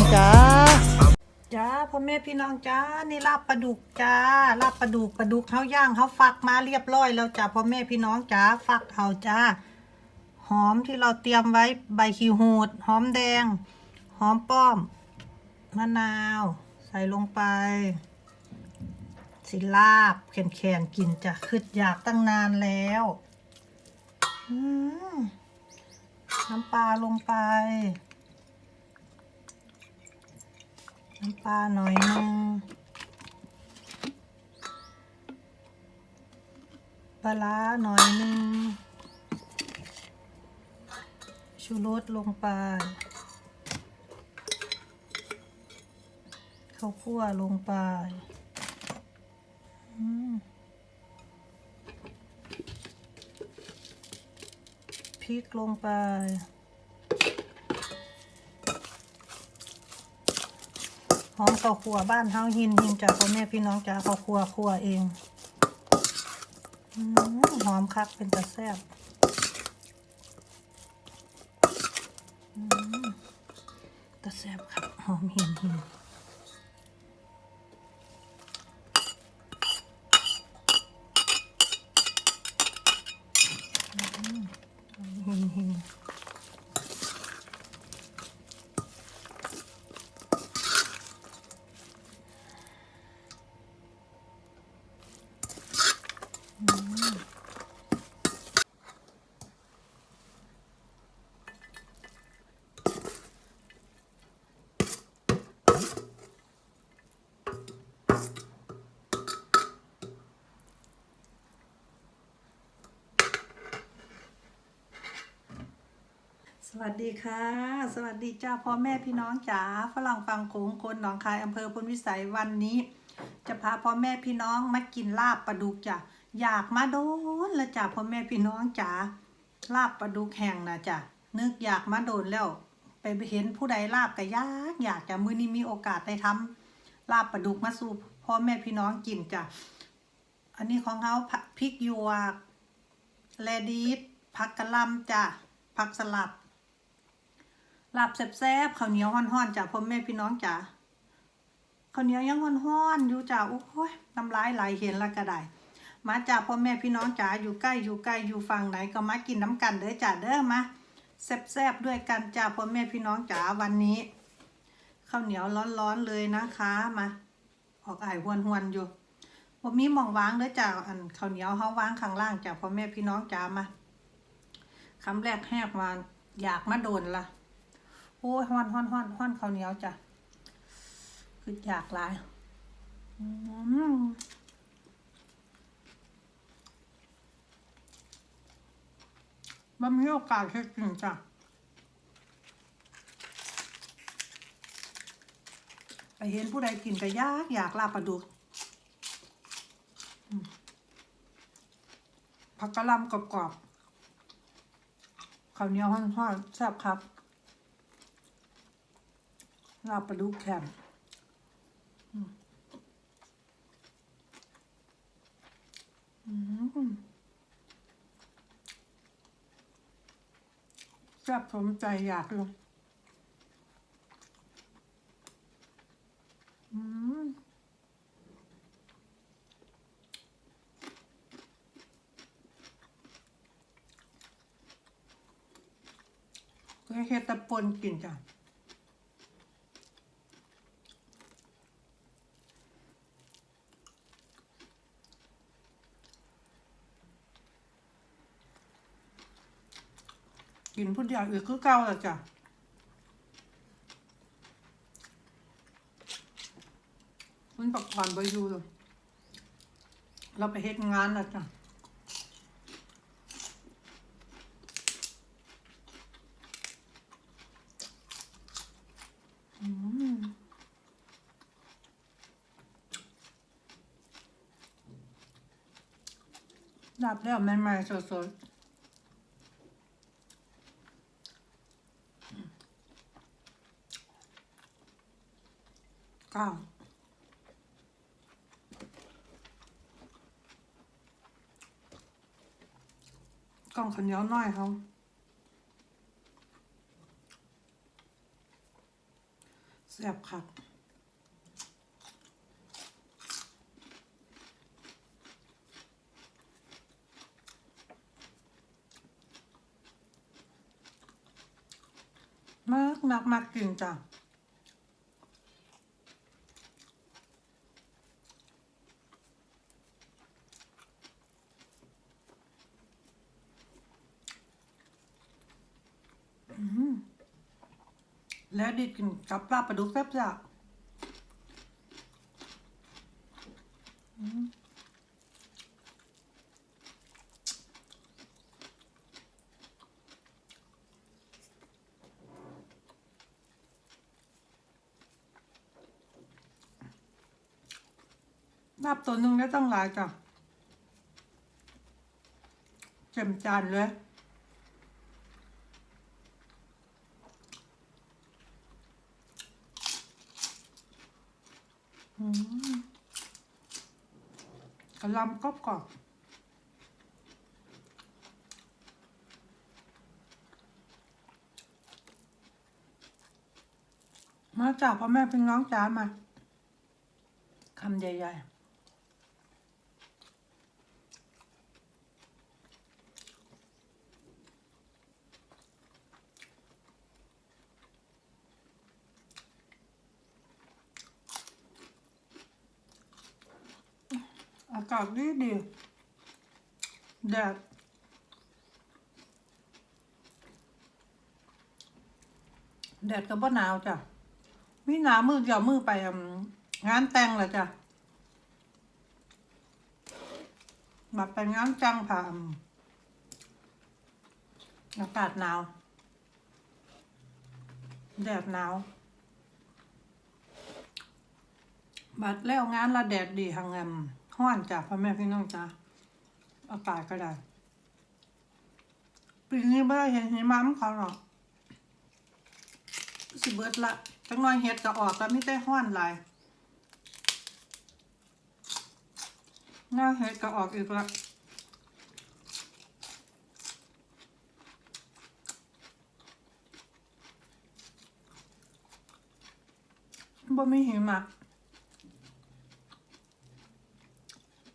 องจ้าจ้าพ่อแม่พี่น้องจ้านี่ลาบปลาดุกจ้าลาบปลาดุกปลาดุกเขาย่างเขาฝักมาเรียบร้อยแล้วจ้าพ่อแม่พี่น้องจ้าฝักเอาจ้าหอมที่เราเตรียมไว้ใบขีหูดหอมแดง หอมป้อมมะนาว ใส่ลงไปสิลาบแขนๆกินจ้ะคืออยากตั้งนานแล้วน้ำปลาลงไป น้ำปลาหน่อยนึงปลาหน่อยนึงชูรสลงไปข้าวคั่วลงไปพริกลงไป อมข้าวคั่วบ้านเฮาหินหินจากพ่อแม่พี่น้องจากข้าวคั่วคั่วเองหอมคักเป็นตะแซ่บตะแซ่บครับหอมหินหินอืมหอมหินหิน สวัสดีค่ะ สวัสดีจ้าพ่อแม่พี่น้องจ๋าฝรั่งฟังโขงคนหนองคายอำเภอพลวิสัยวันนี้ จะพาพ่อแม่พี่น้องมากินลาบปลาดุกจ้ะอยากมาโดนละจ้ะพ่อแม่พี่น้องจ๋าลาบปลาดุกแห้งนะจ้ะนึกอยากมาโดนแล้ว ไปเห็นผู้ใดลาบก็ยากอยากจะมื้อนี้มีโอกาสได้ทำลาบปลาดุกมาสู่พ่อแม่พี่น้องกินจ้ะอันนี้ของเขาพริกหยวกแลดีสผักกะล่ำจ้ะผักสลัด ลาบแซ่บๆข้าวเหนียวห้อนๆจ้ะพ่อแม่พี่น้องจ๋าข้าวเหนียวยังห้อนๆอยู่จ้ะโอ้ยน้ำลายไหลเห็นล้วก็ได้มาจ้ะพ่อแม่พี่น้องจ๋าอยู่ใกล้อยู่ไกลอยู่ฝั่งไหนก็มากินน้ำกันเด้อจ้ะเด้อมาแซ่บๆด้วยกันจ้ะพ่อแม่พี่น้องจ๋าวันนี้ข้าวเหนียวร้อนๆเลยนะคะมาออกไอายหวนๆอยู่ผมมีหมองวางเด้อจ้ะอันข้าวเหนียวเฮาวางข้างล่างจ้ะพ่อแม่พี่น้องจ๋ามาคำแรกแหกมาอยากมาโดนละ โอ้ยฮ้อนฮ้อนฮ้อนฮ้อนข้าวเหนียวจ้ะคืออยากหลายมันมีโอกาสเฮ็ดกินจ้ะไปเห็นผู้ใดกินก็ยากอยากลาบปลาดุกผักกะหล่ำกรอบๆข้าวเหนียวฮ้อนๆแซ่บครับ ลาบปลาดุกแข็งอืมอืมแซ่บสมใจอยากเลยอืมก็เฮ็ดแตะปนกินจ้ะ กินพุดเดียวอีกคือเก่าแล้วจ้ะมันปักผ่อนไปอยู่เลยเราไปเฮ็ดงานแล้วจ้ะอืมดับแล้วใหม่ๆสดๆ เก้ากล่องขันเหนียวน้อยเขาแซ่บคักมากมากมากกินจ้ะ แล้วดิกินกับปลาปลาดุกแซ่บจ้ะลาบตัวหนึ่งได้ตั้งหลายจ้ะเจ็มจานเลย กระลำกรอบกรอบมาจากพ่อแม่พี่น้องจ้ามาคำใหญ่ๆ อากาศดีดีแดดแดดก็บ่หนาวจ้ะมีหนาวมือเดียวมือไปงานแต่งแหละจ้ะมาไปงานจังผ่าอืมอากาศหนาว แดดหนาวบัดแล้วงานละแดดดีหังแงม ห้อนจ้ะพ่อแม่พี่น้องจ้ะอากาศก็ได้ปีนี้ไม่ได้เห็นหิมะมันเขาหรอกสิเบิดละจังน้อยเห็ดก็ออกแล้วไม่ได้ห้อนหลายหน้าเห็ดก็ออกอีกละบ่มีหิมะ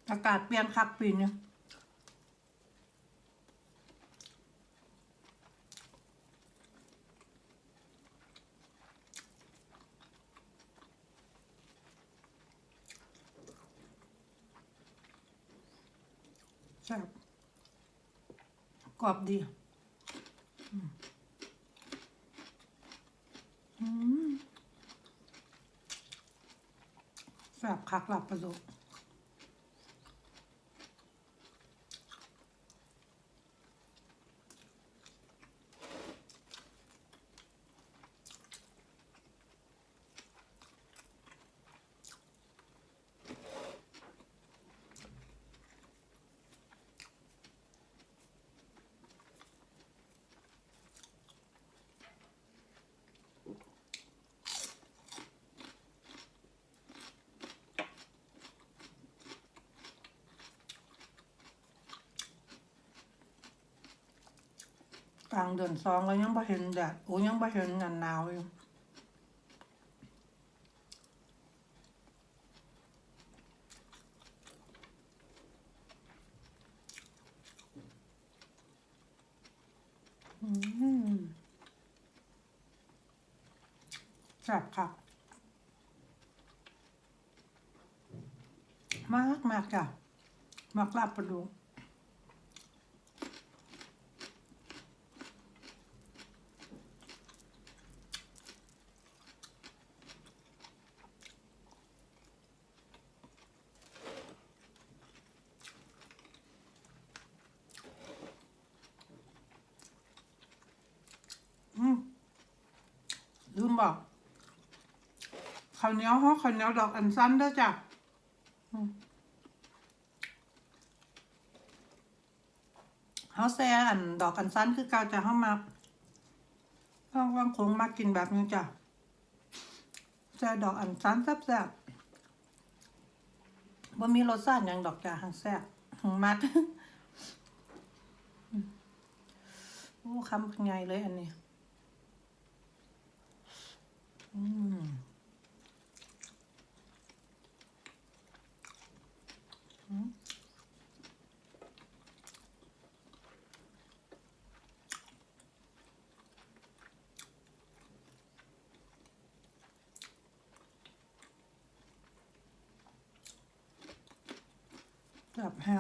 อากาศเปลี่ยนคักปีนี้แซ่บกรอบดีแซ่บคักหลับประดุก ลางเดือนสองแล้วยังไม่เห็นแดดโอ้ยังไม่เห็นหนาวหนาวอยู่อืมแซ่บค่ะมากมากจ้ะมากลาบไปดุก อืมลืม บอกข้าวเหนียวห่อข้าวเหนียวดอกอันสั้นเด้อจ้ะเขาแซ่อันดอกอันสั้นคือเกาจะเข้ามาว่างว่างคงมากินแบบนี้จ้ะแซ่ดอกอันสั้นแซ่บๆบ่มีรสชาติอย่างดอกจ้ะหังแซ่บหงมัดโอ้คำใหญ่เลยอันนี้ Mm. Mm. Đẹp heo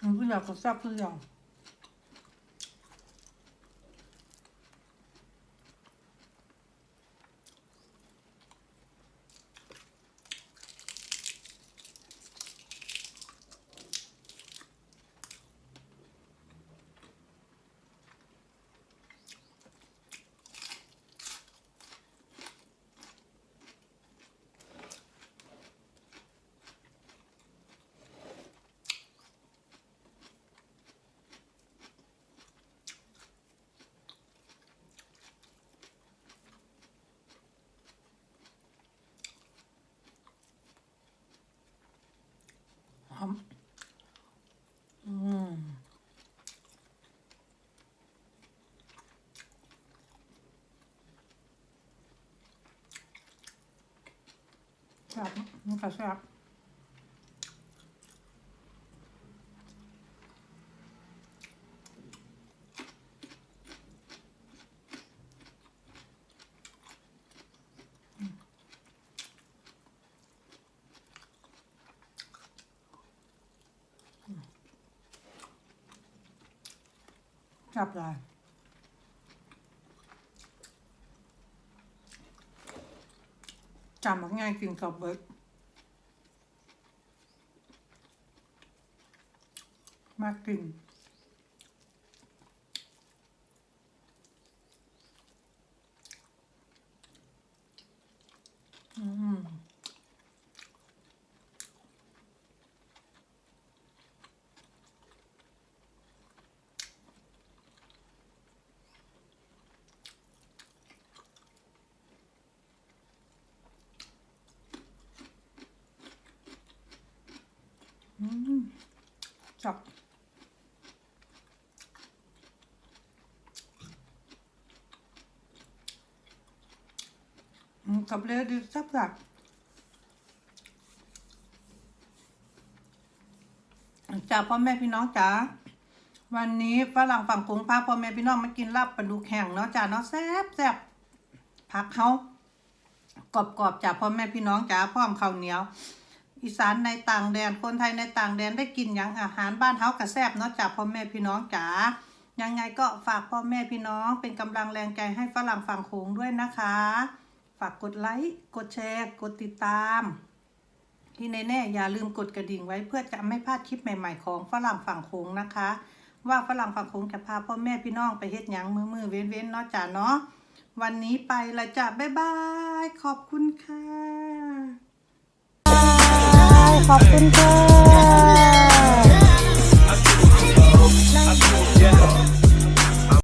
Mình cứ đẹp có sắp cứ dòng แซ่บมันก็แซ่บจับเล จำง่ายกินกับเบิร์ดมากกิน อืม อืมจับ อืมกับเลยดีจับจับจ้าพ่อแม่พี่น้องจ๋าวันนี้ฝรั่งฝั่งกรุงพาพ่อแม่พี่น้องมากินลาบปลาดุกแห้งเนาะจ้าเนาะแซ่บแซ่บผักเขากรอบๆจาพ่อแม่พี่น้องจ๋าพร้อมข้าวเหนียว อีสานในต่างแดนคนไทยในต่างแดนได้กินอย่างอาหารบ้านเฮากระแซบเนาะจาพ่อแม่พี่น้องจ๋ายังไงก็ฝากพ่อแม่พี่น้องเป็นกำลังแรงใจให้ฝรั่งฝั่งโขงด้วยนะคะ ฝากกดไลค์กดแชร์ กดติดตาม ที่แน่ๆอย่าลืมกดกระดิ่งไว้เพื่อจะไม่พลาดคลิปใหม่ๆของฝรั่งฝั่งโขงนะคะ ว่าฝรั่งฝั่งโขงจะพาพ่อแม่พี่น้องไปเฮ็ดหยังมือมือๆเว้นเว้นๆเนาะจ้าเนาะวันนี้ไปละจ้ะบ๊ายบาย ขอบคุณค่ะ ขอบคุณค่ะ